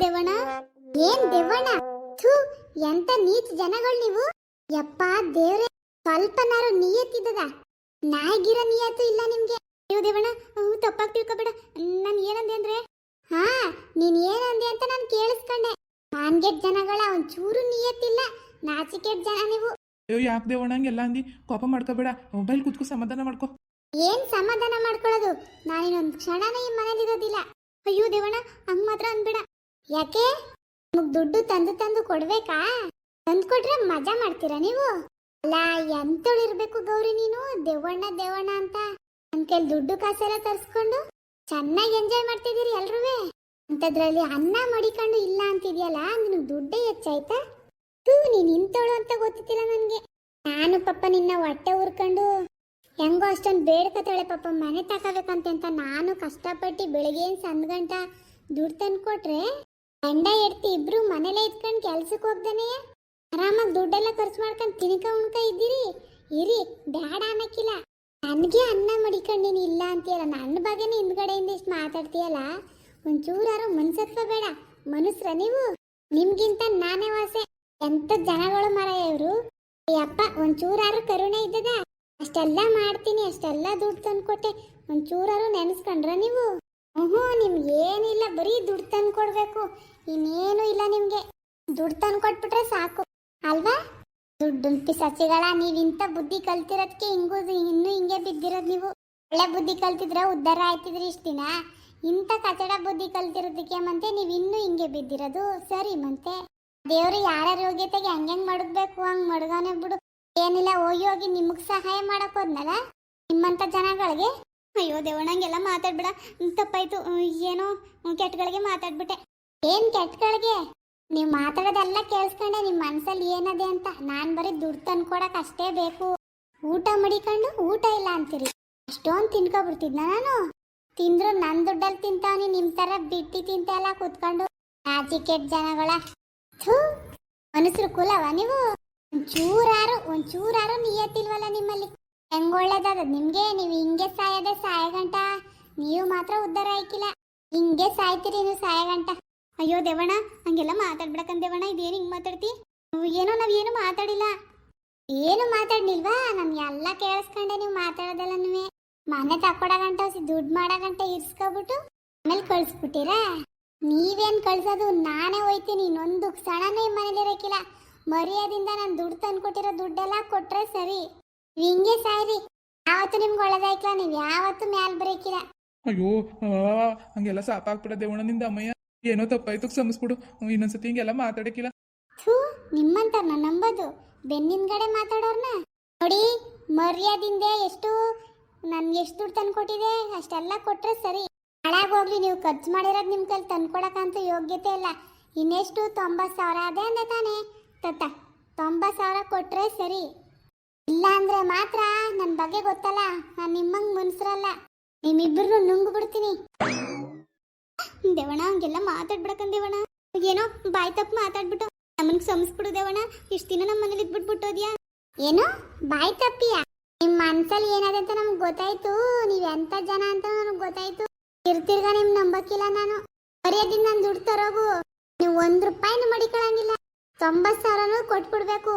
ದೇವಣ್ಣ? ಏನ್ ದೇವಣ ಥೂ ಎಂತ ನೀಚ ಜನಗಳು ನೀವು? ಯಪ್ಪ ದೇವ್ರೆ ಸ್ವಲ್ಪನಾರು ನಿಯತ್ತಿದ್ದದ ನಾಯಿಗಿರ ನಿಯತ್ತು ಇಲ್ಲ ನಿಮ್ಗೆ. ಅಯ್ಯೋ ದೇವಣ್ಣ ಹ್ಞೂ ತಪ್ಪಾಗಿ ತಿಳ್ಕೊಬೇಡ. ನಾನು ಏನಂದೆ ಅಂದ್ರೆ? ಹಾ ನೀನ್ ಏನಂದೆ ಅಂತ ನಾನು ಕೇಳಿಸ್ಕೊಂಡೆ. ಮಾನ್ಗೆಟ್ ಜನಗಳ ಒಂಚೂರು ನಿಯತ್ತಿಲ್ಲ. ನಾಚಿಕೆಟ್ ಜನ ನೀವು. ಅಯ್ಯೋ ಯಾಕೆ ದೇವಣ್ಣ ಹಂಗೆಲ್ಲ ಅಂದಿ? ಕೋಪ ಮಾಡ್ಕೋಬೇಡ. ಮೊಬೈಲ್ ಕೂತ್ಕೊ ಸಮಾಧಾನ ಮಾಡ್ಕೋ. ಏನ್ ಸಮಾಧಾನ ಮಾಡ್ಕೊಳ್ಳೋದು ನಾನಿನ್ನೊಂದು ಕ್ಷಣನೇ ಈ ಮನೇಲಿರೋದಿಲ್ಲ. ಅಯ್ಯೋ ದೇವಣ್ಣ, ಹಂಗ್ ಮಾತ್ರ ಅನ್ಬೇಡ. ಯಾಕೆ? ನಿಮಗ್ ದುಡ್ಡು ತಂದು ತಂದು ಕೊಡ್ಬೇಕಾ? ತಂದು ಕೊಟ್ರೆ ಮಜಾ ಮಾಡ್ತೀರಾ ನೀವು? ಅಲ್ಲ ಎಂತಳಿರ್ಬೇಕು ಗೌರಿ ನೀನು? ದೇವಣ್ಣ ದೇವಣ್ಣ ಅಂತ. ನನ್ ಕೈಲಿ ದುಡ್ಡು ಕಾಸೆಲ್ಲ ತರ್ಸ್ಕೊಂಡು ಚೆನ್ನಾಗಿ ಎಂಜಾಯ್ ಮಾಡ್ತಿದ್ದೀರಿ ಎಲ್ರೂ ಅಂತದ್ರಲ್ಲಿ ಅನ್ನ ಮಡಿಕೊಂಡು ಇಲ್ಲ ಅಂತಿದ್ಯಲ್ಲ, ನಿನಗೆ ದುಡ್ಡೇ ಹೆಚ್ಚಾಯ್ತಾ? ತೂ ನೀನ್ ಇಂತವಳು ಅಂತ ಗೊತ್ತಿಲ್ಲ ನನ್ಗೆ. ನಾನು ಪಾಪ ನಿನ್ನ ಹೊಟ್ಟೆ ಉರ್ಕೊಂಡು ಹೆಂಗೋ ಅಷ್ಟೊಂದು ಬೇಡ್ಕತಾಳೆ ಪಾಪ, ಮನೆ ತಗೋಬೇಕಂತೆ ಅಂತ ನಾನು ಕಷ್ಟಪಟ್ಟು ಬೆಳಿಗ್ಗೆ ಸಂದ್ ಗಂಟ ದುಡ್ಡು ತಂದು ಕೊಟ್ರೆ ಗಂಡ ಎಡ್ತಿ ಇಬ್ರು ಮನೇಲೆ ಇದ್ಕೊಂಡು ಕೆಲ್ಸಕ್ಕೆ ಹೋಗ್ದಾನೆ? ಆರಾಮಾಗಿ ದುಡ್ಡೆಲ್ಲ ಖರ್ಚು ಮಾಡ್ಕೊಂಡು ತಿನ್ಕ ಉಣ್ಕ ಇದ್ದೀರಿ? ಇರಿ, ಬ್ಯಾಡ ಅನ್ನಕ್ಕಿಲ್ಲ. ನನಗೆ ಅನ್ನ ಮಡಿಕೊಂಡಿನಿ, ಇಲ್ಲ ಅಂತೀಯಲ್ಲ ನನ್ನ ಬಗ್ಗೆನೇ ಹಿಂದ್ಗಡೆಯಿಂದ ಇಷ್ಟು ಮಾತಾಡ್ತೀಯಲ್ಲ? ಒಂಚೂರಾರು ಮನ್ಸತ್ವ ಬೇಡ. ಮನುಷ್ಯರ ನೀವು? ನಿಮ್ಗಿಂತ ನಾನೇ ವಾಸೆ. ಎಂತ ಜನಗಳು ಮರ ಇವರು? ಅಪ್ಪ ಒಂಚೂರಾರು ಕರುಣೆ ಇದ್ದದ? ಅಷ್ಟೆಲ್ಲ ಮಾಡ್ತೀನಿ, ಅಷ್ಟೆಲ್ಲ ದುಡ್ಡು ತಂದ್ಕೊಟ್ಟೆ. ಒಂಚೂರಾರು ನೆನೆಸ್ಕೊಂಡ್ರ ನೀವು? ಹ್ಞೂ ನಿಮ್ಗೆ ಏನಿಲ್ಲ ಬರೀ ದುಡ್ಡು ತಂದು ಕೊಡ್ಬೇಕು ಇನ್ನೇನು ಇಲ್ಲ ನಿಮಗೆ. ದುಡ್ಡು ತಂದು ಕೊಟ್ಬಿಟ್ರೆ ಸಾಕು. ಅಲ್ವಾ? ದುಡ್ಡು ಪಿಸಚಿಗಳ ನೀವು ಇಂಥ ಬುದ್ಧಿ ಕಲ್ತಿರೋದಕ್ಕೆ ಹಿಂಗೂ ಇನ್ನೂ ಹಿಂಗೆ ಬಿದ್ದಿರೋದು ನೀವು. ಒಳ್ಳೆ ಬುದ್ಧಿ ಕಲ್ತಿದ್ರೆ ಉದ್ಧಾರ ಆಯ್ತಿದ್ರಿ ಇಷ್ಟು ದಿನ. ಇಂಥ ಕಚಡ ಬುದ್ಧಿ ಕಲ್ತಿರೋದಕ್ಕೆ ಮಂತೆ ನೀವು ಇನ್ನೂ ಹಿಂಗೆ ಬಿದ್ದಿರೋದು. ಸರಿ ಮಂತೆ. ದೇವರು ಯಾರ್ಯಾರ ಯೋಗ್ಯತೆಗೆ ಹಂಗೆ ಮಡಗ್ಬೇಕು, ಹಂಗೆ ಮಡ್ಗಾನೆ ಬಿಡು. ಏನಿಲ್ಲ, ಹೋಗಿ ಹೋಗಿ ನಿಮಗ್ ಸಹಾಯ ಮಾಡಕ್ ಹೋದ್ನಲ್ಲ? ನಿಮ್ಮಂತ ಜನಗಳಿಗೆ? ಅಯ್ಯೋ ದೇವಣ್ಣಂಗೆಲ್ಲ ಮಾತಾಡ್ಬಿಡ. ತಪ್ಪಾಯ್ತು. ಏನೋ ಕೆಟ್ಟಗಳಿಗೆ ಮಾತಾಡ್ಬಿಟ್ಟೆ. ಏನ್ ಕೆಟ್ಟಗಳಿಗೆ ನೀವ್ ಮಾತಾಡೋದೆಲ್ಲ ಕೇಳಿಸ್ಕೊಂಡೆ, ನಿಮ್ ಮನ್ಸಲ್ಲಿ ಏನದೆ ಅಂತ. ನಾನ್ ಬರೀ ದುಡ್ಡು ತಂದ್ಕೊಡಕ್ ಅಷ್ಟೇ ಬೇಕು. ಊಟ ಮಡಿಕೊಂಡು ಊಟ ಇಲ್ಲ ಅಂತೀರಿ. ಅಷ್ಟೊಂದ್ ತಿನ್ಕೊಬಿಡ್ತಿದ್ನ ನಾನು. ತಿಂದ್ರು ನನ್ ದುಡ್ಡಲ್ಲಿ ತಿಂತಾವನಿ, ನಿಮ್ ತರ ಬಿಟ್ಟಿ ತಿಂತೆಲ್ಲ ಕೂತ್ಕೊಂಡು. ನಾಚಿಕೆಟ್ ಜನಗಳ. ಥೂ, ಮನಸ್ರು ಕುಲವ ನೀವು. ಒಂಚೂರಾರು ಒಂಚೂರಾರು ನಿಯತ್ತಿಲ್ವಲ್ಲ ನಿಮ್ಮಲ್ಲಿ? ಹೆಂಗ್ ಒಳ್ಳೇದದ? ನಿಮ್ಗೆ, ನೀವು ಹಿಂಗೆ ಸಾಯದೆ ಸಾಯಗಂಟ ನೀವು ಮಾತ್ರ ಉದ್ಧಾರ ಆಯ್ಕಿಲ್ಲ. ಹಿಂಗೆ ಸಾಯ್ತೀರಿ ನೀವು ಸಾಯಗಂಟ ಅಯ್ಯೋ ದೇವಣ್ಣ, ಹಂಗೆಲ್ಲ ಮಾತಾಡ್ಬಿಡಕಂತ ದೇವಣ್ಣ, ಇದೇನು ಹಿಂಗೆ ಮಾತಾಡ್ತಿ? ಏನೋ ನಾವೇನು ಮಾತಾಡಿಲ್ಲ. ಏನು ಮಾತಾಡ್ನಿಲ್ವಾ? ನಾನು ಎಲ್ಲ ಕೇಳಿಸ್ಕೊಂಡೆ ನೀವು ಮಾತಾಡೋದಲ್ಲ ನೀವೇ. ಮನೆ ತಕ್ಕೊಡಗಂಟ ದುಡ್ಡು ಮಾಡಗಂಟ ಇರ್ಸ್ಕೊಬಿಟ್ಟು ಆಮೇಲೆ ಕಳ್ಸ್ಬಿಟ್ಟಿರಾ? ನೀವೇನು ಕಳ್ಸೋದು? ನಾನೇ ಹೋಯ್ತೀನಿ, ಇನ್ನೊಂದು ಕ್ಷಣನೇ ಮನೇಲಿ ಮನೇಲಿರಕ್ಕಿಲ್ಲ ಮರ್ಯಾದಿಂದ ನಾನು ದುಡ್ಡು ತಂದ್ಕೊಟ್ಟಿರೋ ದುಡ್ಡೆಲ್ಲ ಕೊಟ್ರೆ ಸರಿ. ಹಿಂಗೆ ಸಾಯ್ರಿ. ಯಾವತ್ತು ನಿಮ್ಗೆ ಒಳ್ಳೇದಾಯ್ತಲ್ಲ ನೀವು ಯಾವತ್ತು ಮ್ಯಾಲ್ ಬರೀಕಿಲ್ಲ ಅಯ್ಯೋ ಹಂಗೆಲ್ಲ ಸಾಪಾಕ್ಬಿಡ ದೇವಣ್ಣ ನಿಂದ ಅಮ್ಮಯ್ಯ. ಏನೋ ತಪ್ಪಾಯ್ತು ಕ್ಷಮಿಸ್ಬಿಡು. ಇನ್ನೊಂದ್ಸತಿ ಹಿಂಗೆಲ್ಲ ಮಾತಾಡಕ್ಕಿಲ್ಲ. ಥೂ ನಿಮ್ಮಂತರ್ನ ನಂಬೋದು. ಬೆನ್ನಿನ್ಗಡೆ ಮಾತಾಡೋರ್ನ. ನೋಡಿ ಮರ್ಯಾದಿಂದ ಎಷ್ಟು ನನ್ಗೆ ಎಷ್ಟು ದುಡ್ಡು ತಂದ್ಕೊಟ್ಟಿದೆ ಅಷ್ಟೆಲ್ಲ ಕೊಟ್ರೆ ಸರಿ. ಹಾಳಾಗೋಗ್ಲಿ ನೀವು ಖರ್ಚು ಮಾಡಿರೋದು ನಿಮ್ಮ ಕೈಲಿ ತಂದ್ಕೊಡಕ್ಕಂತೂ ಯೋಗ್ಯತೆ ಇಲ್ಲ. ಇನ್ನೆಷ್ಟು ತೊಂಬತ್ತು ಸಾವಿರ ಅದೇ ಅಂದೆ ತಾನೇ. ತತ್ತ ತೊಂಬತ್ತು ಸಾವಿರ ಕೊಟ್ರೆ ಸರಿ. ಇಲ್ಲ ಅಂದ್ರೆ ಮಾತ್ರ ನನ್ನ ಬಗ್ಗೆ ಗೊತ್ತಲ್ಲ? ನಾನು ನಿಮ್ಮಂಗ್ ಮುನ್ಸ್ರಲ್ಲ. ನಿಮ್ಮಿಬ್ಬರನ್ನು ನುಂಗು ಬಿಡ್ತೀನಿ ದೇವಣ್ಣ, ಹಂಗೆಲ್ಲ ಮಾತಾಡ್ಬಿಡಕಂದೇವಣ ಏನೋ ಬಾಯ್ ತಪ್ಪು ಮಾತಾಡ್ಬಿಟ್ಟು ನಮ್ಮನ್ ಸಂಸ್ಬಿಡು ದೇವಣ ಇಷ್ಟ ದಿನ ನಮ್ಮ ಮನೇಲಿ ಇದ್ಬಿಟ್ಬಿಟ್ಟೋದ್ಯಾ ಏನೋ ಬಾಯ್ ತಪ್ಪಿಯಾ? ನಿಮ್ಮ ಮನ್ಸಲ್ಲಿ ಏನಾದ ಅಂತ ನಮ್ಗೆ ಗೊತ್ತಾಯ್ತು. ನೀವ್ ಎಂತ ಜನ ಅಂತ ನನಗೆ ಗೊತ್ತಾಯ್ತು. ಇರ್ತಿರ್ಗ ನಿಮ್ ನಂಬಕ್ಕಿಲ್ಲ ನಾನು. ಮರ್ಯಾದಿಂದ ನಾನು ದುಡ್ಡು ತರೋಗು. ನೀವು ಒಂದ್ ರೂಪಾಯಿನೂ ಮಡಿಕೊಳಂಗಿಲ್ಲ. ತೊಂಬತ್ ಸಾವಿರನೂ ಕೊಟ್ಬಿಡ್ಬೇಕು.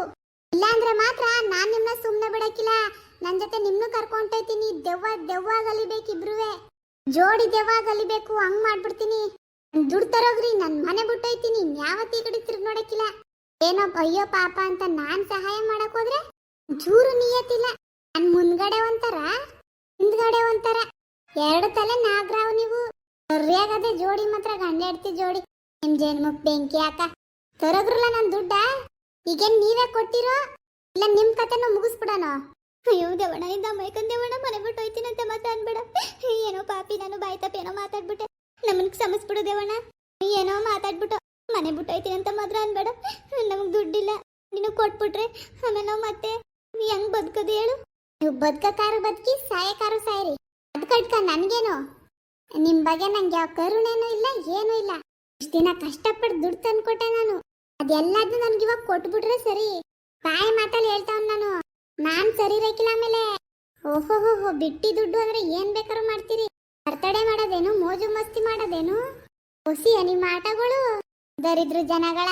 ಇಲ್ಲಾಂದ್ರೆ ಮಾತ್ರ ನಾನು ನಿಮ್ಮನ್ನ ಸುಮ್ಮನೆ ಬಿಡಕ್ಕಿಲ್ಲ. ನನ್ನ ಜೊತೆ ನಿಮ್ನು ಕರ್ಕೊಂಡೋಯ್ತೀನಿ ದೆವ್ವ ದೆವ್ವ ಗಲಿಬೇಕಿಬ್ರುವೆ ಜೋಡಿ ದೆವ್ವ ಗಲಿಬೇಕು ಹಂಗ್ ಮಾಡ್ಬಿಡ್ತೀನಿ. ದುಡ್ಡು ತರೋಗ್ರಿ. ನನ್ ಮನೆ ಬಿಟ್ಟೋಯ್ತೀನಿ. ಯಾವತ್ತಿ ಕಡೆ ತಿರ್ಗಿ ನೋಡಕ್ಕಿಲ್ಲ. ಏನೋ ಅಯ್ಯೋ ಪಾಪ ಅಂತ ನಾನ್ ಸಹಾಯ ಮಾಡಕ್ ಹೋದ್ರೆ ಚೂರು ನಿಯತ್ತಿಲ್ಲ. ನನ್ ಮುಂದ್ಗಡೆ ಒಂಥರ, ಹಿಂದ್ಗಡೆ ಒಂಥರ. ಎರಡು ತಲೆ ನಾಗ್ರಾವ್ ನೀವು. ಸರಿಯಾಗದೆ ಜೋಡಿ ಮಾತ್ರ ಗಂಡ ಹೆಡ್ತಿ ಜೋಡಿ. ನಿಮ್ ಜನ್ಮಕ್ ಬೆಂಕಿ ಹಾಕ. ತರೋಗ್ರಲ್ಲ ನನ್ ದುಡ್ಡ? ಈಗೇನ್ ನೀವೇ ಕೊಟ್ಟಿರೋ? ಇಲ್ಲ, ನಿಮ್ ಕತೆನೂ ಮುಗಿಸ್ಬಿಡೋಣ. ಅಯ್ಯೋ ದೇವಣ್ಣ ಇಂದ ಮೈಕನ್ ಮನೆ ಬಿಟ್ಟು ಹೋಯ್ತೀನಂತೆ ಮತ್ತೆ ಅನ್ಬೇಡ. ಏನೋ ಪಾಪಿ, ನಾನು ಬಾಯ್ ತಪ್ಪ ಏನೋ ಮಾತಾಡ್ಬಿಟ್ಟೆ. ನಮ್ಮನ್ ಕ್ಷಮಿಸ್ಬಿಡು ದೇವಣ್ಣ. ಏನೋ ಮಾತಾಡ್ಬಿಟ್ಟು ಮನೆ ಬಿಟ್ಟು ಹೋಯ್ತೀನಿ ಅಂತ ಮಾತ್ರ ಅನ್ಬೇಡ. ನಮಗ್ ದುಡ್ಡಿಲ್ಲ. ನೀನು ಕೊಟ್ಬಿಟ್ರೆ ಆಮೇಲೆ ನಾವು ಮತ್ತೆ ಹೆಂಗ್ ಬದುಕೋದು ಹೇಳು? ನೀವು ಬದುಕಕ್ಕಾರು ಬದುಕಿ ಸಾಯಕಾರು ಸಾಯ್ರಿ. ಅದ್ ಕಟ್ಕ ನನ್ಗೇನು? ನಿಮ್ ಬಗ್ಗೆ ನಂಗೆ ಯಾವ ಕರುಣೇನು ಇಲ್ಲ, ಏನೂ ಇಲ್ಲ. ಇಷ್ಟ ದಿನ ಕಷ್ಟಪಟ್ಟು ದುಡ್ಡು ತಂದ್ಕೊಟ್ಟೆ ನಾನು. ಅದೆಲ್ಲದೂ ನನ್ಗೆ ಇವಾಗ ಕೊಟ್ಬಿಟ್ರೆ ಸರಿ. ಬಾಯಿ ಮಾತಲ್ಲಿ ಹೇಳ್ತಾವ್ ನಾನು. ನಾನ್ ಸರಿ ಇರಕ್ಕಿಲ್ಲ ಆಮೇಲೆ. ಓಹೋ ಹೋ ಬಿಟ್ಟಿ ದುಡ್ಡು ಅಂದ್ರೆ ಏನ್ ಬೇಕಾದ್ರೂ ಮಾಡ್ತೀರಿ. ಬರ್ತಡೆ ಮಾಡೋದೇನು, ಮೋಜು ಮಸ್ತಿ ಮಾಡೋದೇನು? ಹೊಸಿಯ ನಿಮ್ಮ ಆಟಗಳು. ದರಿದ್ರ ಜನಗಳ.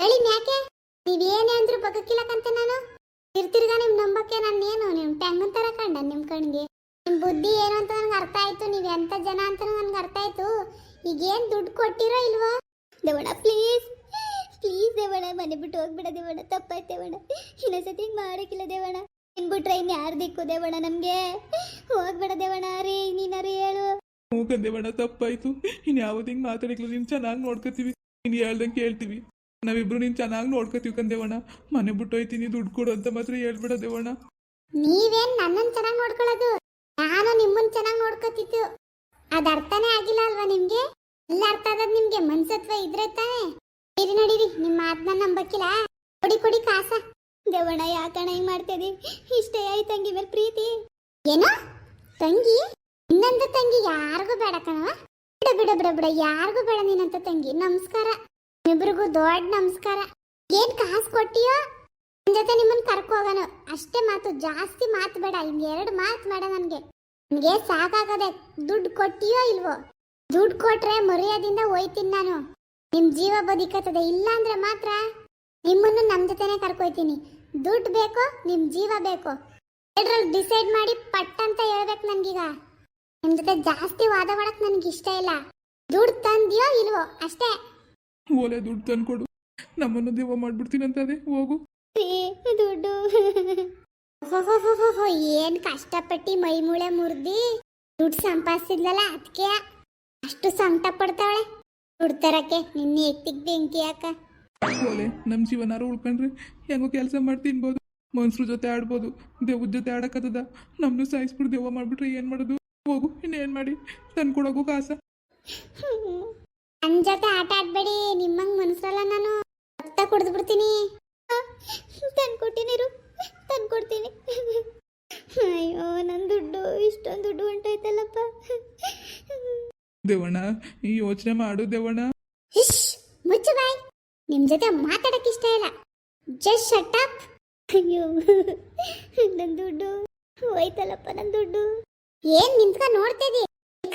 ಹೇಳಿ ಯಾಕೆ ನೀವೇನೇ ಅಂದ್ರು ಬದುಕಿಲ್ಲಕಂತ ನಾನು. ತಿರ್ತಿರ್ಗ ನಿಮ್ ನಂಬಕ್ಕೆ ನಾನೇನು? ನಿಮ್ ಟೆಂಗನ್ ತರ ಕಂಡ ನಿಮ್ ಕಣ್ಗೆ. ನಿಮ್ ಬುದ್ಧಿ ಏನು ಅಂತ ನನ್ಗೆ ಅರ್ಥ ಆಯ್ತು. ನೀವ್ ಎಂತ ಜನ ಅಂತ ನನ್ಗೆ ಅರ್ಥ ಆಯ್ತು. ಈಗೇನ್ ದುಡ್ಡು ಕೊಟ್ಟಿರೋ ಇಲ್ವಾ? ದೇವಣ್ಣ ಪ್ಲೀಸ್. ಪ್ಲೀಸ್ ದೇವಣ್ಣ ಮನೆ ಬಿಟ್ಟು ಹೋಗ್ಬೇಡ ದೇವಣ್ಣ ತಪ್ಪಾಯ್ತು ದೇವಣ್ಣ. ಇನ್ನೊಂದ್ಸತಿ ಹಿಂಗೆ ಮಾಡಕ್ಕಿಲ್ಲ ದೇವಣ್ಣ. ನಿನ್ ಬಿಟ್ರೆ ಇನ್ ಯಾರು ದಿಕ್ಕು ದೇವಣ್ಣ ನಮ್ಗೆ? ಹೋಗ್ಬೇಡ ದೇವಣ್ಣ ರೀ ನೀನಾರು ಹೇಳು. ಹೋಗ ದೇವಣ್ಣ ತಪ್ಪಾಯ್ತು. ಇನ್ ಯಾವ್ದು ಹಿಂಗೆ ಮಾತಾಡಿಕ್ಲು ನೀನು ಚೆನ್ನಾಗಿ ನೋಡ್ಕೋತೀವಿ. ನೀನು ಹೇಳ್ದಂಗೆ ಕೇಳ್ತೀವಿ. ನಾವಿಬ್ರು ನೀನು ಚೆನ್ನಾಗಿ ನೋಡ್ಕೋತೀವಿ ಕಂದೇವಣ್ಣ ಮನೆ ಬಿಟ್ಟು ಹೋಯ್ತೀನಿ ದುಡ್ಡು ಕೊಡು ಅಂತ ಮಾತ್ರ ಹೇಳ್ಬೇಡ ದೇವಣ್ಣ. ನೀವೇನ್ ನನ್ನನ್ ಚೆನ್ನಾಗಿ ನೋಡ್ಕೊಳ್ಳೋದು? ನಾನು ನಿಮ್ಮನ್ ಚೆನ್ನಾಗಿ ನೋಡ್ಕೊತಿತ್ತು ಅದ್ ಅರ್ಥನೇ ಆಗಿಲ್ಲ ಅಲ್ವಾ ನಿಮ್ಗೆ? ಎಲ್ಲ ಅರ್ಥ ಆದದ್ ನಿಮ್ಗೆ ಮನ್ಸತ್ವ ಇದ್ರೆ ತಾನೇ? ನಡೀರಿ ನಡೀರಿ ನಿಮ್ಮ ಮಾತನ್ನ ನಂಬಕ್ಕಿಲ್ಲ. ಕೊಡಿ ಕೊಡಿ ಕಾಸ. ದೇವಣ್ಣ ಯಾಕಣ ಹಿಂಗ್ ಮಾಡ್ತಿದಿ ಇಷ್ಟೇ ಆಯ್ತು ತಂಗಿ ಮೇಲೆ ಪ್ರೀತಿ. ಏನೋ? ತಂಗಿ? ಇನ್ನೊಂದು ತಂಗಿ ಯಾರಿಗೂ ಬೇಡ ಕಣವ ಬಿಡ ಬಿಡ ಬಿಡ ಬಿಡ, ಯಾರಿಗೂ ಬೇಡ ನೀನಂತ ತಂಗಿ. ನಮಸ್ಕಾರ. ಇಬ್ರಿಗೂ ದೊಡ್ಡ ನಮಸ್ಕಾರ. ಏನ್ ಕಾಸು ಕೊಟ್ಟಿಯೋ? ನಿನ್ ಜೊತೆ ನಿಮ್ಮನ್ನ ಕರ್ಕೊ ಹೋಗೋಣ ಅಷ್ಟೇ ಮಾತು, ಜಾಸ್ತಿ ಮಾತು ಬೇಡ. ಇನ್ ಎರಡು ಮಾತು ಬೇಡ ನನ್ಗೆ. ನಿಮ್ಗೆ ಸಾಕಾಗದೆ ದುಡ್ಡು ಕೊಟ್ಟಿಯೋ ಇಲ್ವೋ? ದುಡ್ಡು ಕೊಟ್ರೆ ಮರ್ಯಾದಿಂದ ಹೋಯ್ತೀನಿ ನಾನು. ನಿಮ್ ಜೀವ ಬದುಕತ್ತದೆ ಇಲ್ಲ ಅಂದ್ರೆ ಮಾತ್ರ ನಿಮ್ಮನ್ನು ನಮ್ ಜೊತೆನೆ ಕರ್ಕೊಯ್ತೀನಿ. ದುಡ್ಡು ಬೇಕೋ ನಿಮ್ ಜೀವ ಬೇಕೋ? ಎರಡ್ರಲ್ಲಿ ಡಿಸೈಡ್ ಮಾಡಿ ಪಟ್ ಅಂತ ಹೇಳ್ಬೇಕು ನನ್ಗೀಗ. ನಿಮ್ ಜೊತೆ ಜಾಸ್ತಿ ವಾದ ಮಾಡಕ್ ನನ್ಗೆ ಇಷ್ಟ ಇಲ್ಲ. ದುಡ್ಡು ತಂದಿಯೋ ಇಲ್ವೋ ಅಷ್ಟೇ. ಓಲೆ ದುಡ್ಡು ತಂದ್ಕೊಡು. ನಮ್ಮನ್ನು ದೇವ ಮಾಡ್ಬಿಡ್ತೀನಿ ಅಂತ ಅದೇ ಹೋಗು ದುಡ್ಡು. ಏನ್ ಕಷ್ಟಪಟ್ಟಿ ಮೈ ಮೂಳೆ ಮುರ್ದಿ. ದುಡ್ಡು ಸಂಪಾದಿಸಿದ್ಲಲ್ಲ ಅದಕ್ಕೆ ಅಷ್ಟು ಸಂಕಟ ಪಡ್ತಾವಳೆ. ದುಡ್ಡು ತರಕ್ಕೆ ನಿನ್ನೆ ಎತ್ತಿಗ್ ಬೆಂಕಿ ಯಾಕ? ಓಲೆ ನಮ್ಮ ಜೀವನಾರು ಉಳ್ಕೊಂಡ್ರೆ ಹೆಂಗೋ ಕೆಲಸ ಮಾಡಿ ತಿನ್ಬೋದು. ಮನ್ಸ್ರ ಜೊತೆ ಆಡ್ಬೋದು. ದೇವ್ರ ಜೊತೆ ಆಡಕತ್ತದ. ನಮ್ಮನ್ನು ಸಾಯಿಸ್ಬಿಟ್ಟು ದೇವ ಮಾಡ್ಬಿಟ್ರೆ ಏನು ಮಾಡೋದು? ಹೋಗು ಇನ್ನೇನ್ ಮಾಡಿ? ತಂದ್ಕೊಡೋಗು ಕಾಸ. ನನ್ ಜೊತೆ ಆಟ ಆಡ್ಬೇಡಿ. ನಿಮ್ಮಂಗ್ ಮನ್ಸಲ್ಲ ನಾನು. ರಕ್ತ ಕುಡ್ದು ದೇವಣ್ಣ ಈ ಯೋಚನೆ ಮಾಡು ದೇವಣ್ಣ. ಮುಚ್ಚು ಬಾಯ್. ನಿಮ್ ಜೊತೆ ಮಾತಾಡಕ್ ಇಷ್ಟ ಇಲ್ಲ. ಜಸ್ಟ್ ಶಟ್ ಅಪ್ ಅಯ್ಯೋ, ನನ್ ದುಡ್ಡು. ಹೋಯ್ತಲ್ಲಪ್ಪ ನನ್ ದುಡ್ಡು. ಏನ್ ನಿಂತ್ಕ ನೋಡ್ತಿದಿ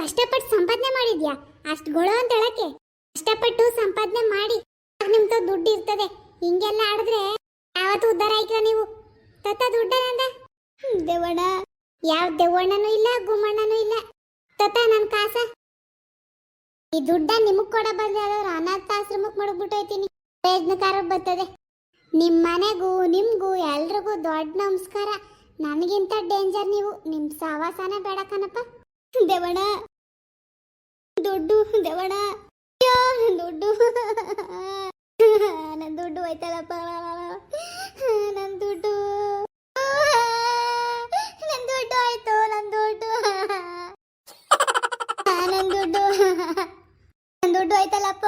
ಕಷ್ಟಪಟ್ಟು ಸಂಪಾದನೆ ಮಾಡಿದ್ಯಾ? ಅಷ್ಟ್ ಗೊಳ ಅಂತ ಹೇಳಕ್ಕೆ. ಕಷ್ಟಪಟ್ಟು ಸಂಪಾದನೆ ಮಾಡಿ ನಿಮ್ ದುಡ್ಡು ಇರ್ತದೆ. ಹಿಂಗೆಲ್ಲ ಆಡಿದ್ರೆ ಯಾವತ್ತು ಉದ್ದಾರ ಆಯ್ಕ ನೀವು? ತತ್ತ ದುಡ್ಡನಂದ ದೇವಣ್ಣ. ಯಾವ ದೇವಣ್ಣನೂ ಇಲ್ಲ, ಗುಮ್ಮಣ್ಣನೂ ಇಲ್ಲ. ತತ್ತ, ನನ್ ಕಾಸ. ಈ ದುಡ್ಡ ನಿಮಗ್ ಕೊಡ ಅನಾಥ ಅನಾಥಾಶ್ರಮಕ್ಕೆ ಮಡಗ್ಬಿಟ್ಟೈತೀನಿ ಪ್ರಯತ್ನಕಾರ ಬರ್ತದೆ. ನಿಮ್ ಮನೆಗೂ, ನಿಮ್ಗೂ ಎಲ್ರಿಗೂ ದೊಡ್ಡ ನಮಸ್ಕಾರ. ನನಗಿಂತ ಡೇಂಜರ್ ನೀವು. ನಿಮ್ ಸವಾಸನೆ ಬೇಡ ಕಣಪ್ಪ. ದೇವಣ ದುಡ್ಡು ದೇವಣ ದುಡ್ಡು. ನನ್ ದುಡ್ಡು ಹೋಯ್ತಲ್ಲಪ್ಪ. ನನ್ ದುಡ್ಡು. ದುಡ್ಡು ಆಯ್ತಲ್ಲಪ್ಪ.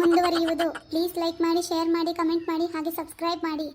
ಮುಂದುವರಿಯುವುದು. ಪ್ಲೀಸ್ ಲೈಕ್ ಮಾಡಿ ಶೇರ್ ಮಾಡಿ ಕಮೆಂಟ್ ಮಾಡಿ ಹಾಗೆ ಸಬ್ಸ್ಕ್ರೈಬ್ ಮಾಡಿ.